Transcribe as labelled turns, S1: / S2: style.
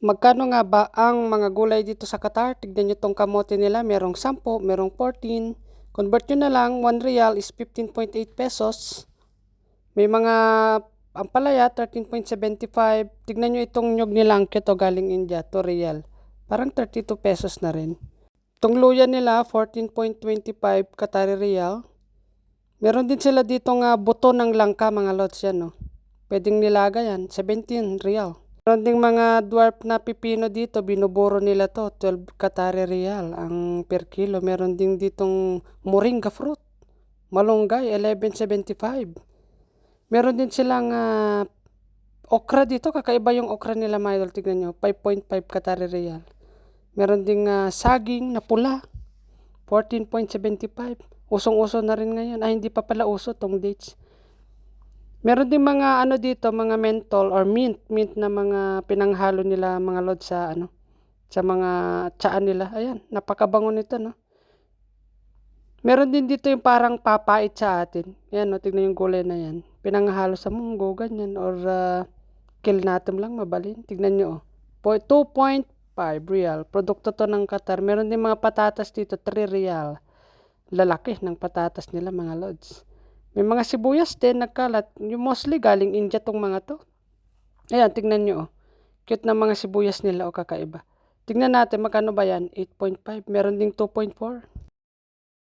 S1: Magkano nga ba ang mga gulay dito sa Qatar? Tignan nyo tong kamote nila. Merong 10, merong 14. Convert nyo na lang, 1 real is 15.8 pesos. May mga ampalaya, 13.75. Tignan nyo itong nyog nilang kito galing India, 2 real. Parang 32 pesos na rin. Itong luya nila, 14.25 Qatari real. Meron din sila dito nga buto ng langka mga lods yan. No? Pwedeng nilaga yan, 17 real. Meron ding mga dwarf na pipino dito, binuburo nila to, 12 Qatari real ang per kilo. Meron din ditong moringa fruit, malunggay, 11.75. Meron din silang uh, okra dito, kakaiba yung okra nila mga idol, tignan nyo, 5.5 Qatari real. Meron ding uh, saging na pula, 14.75. Usong-uso na rin ngayon. Ay, hindi pa pala uso tong dates. Meron din mga ano dito, mga mentol or mint, mint na mga pinanghalo nila mga lod sa ano, sa mga tsaan nila. Ayan, napakabango nito, no? Meron din dito yung parang papait sa atin. Ayan, no, tignan yung gulay na yan. Pinanghalo sa munggo, ganyan, or uh, kill natin lang, mabalin. Tignan nyo, oh. 2.5 real. Produkto to ng Qatar. Meron din mga patatas dito, 3 real lalaki ng patatas nila mga lods. May mga sibuyas din nagkalat. Yung mostly galing India tong mga to. Ayan, tignan nyo oh. Cute na mga sibuyas nila o oh, kakaiba. Tignan natin magkano ba yan? 8.5. Meron ding 2.4.